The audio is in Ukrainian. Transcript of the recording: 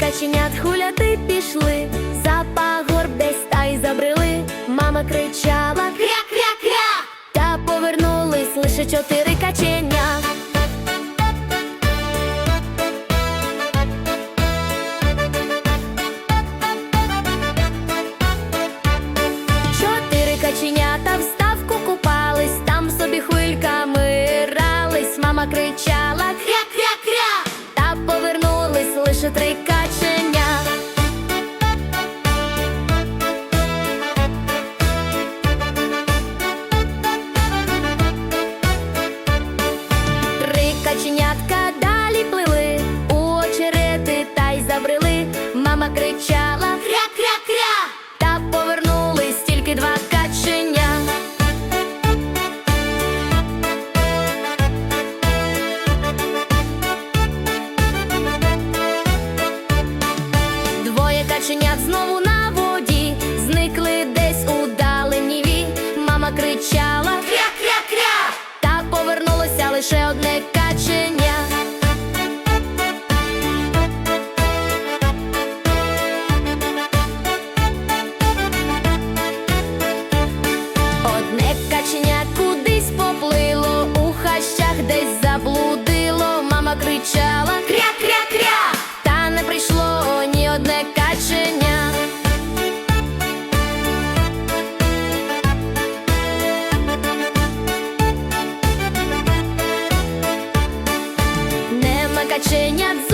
Каченят хуляти пішли, за пагор десь та й забрели. Мама кричала кря-кря-кря, та повернулись лише чотири каченя. Чотири каченята в ставку купались, там собі хвильками рались. Мама кричала кря-кря-кря, та повернулись лише три каченя. Кричала кря-кря-кря, та не прийшло ні одне каченя. Нема каченят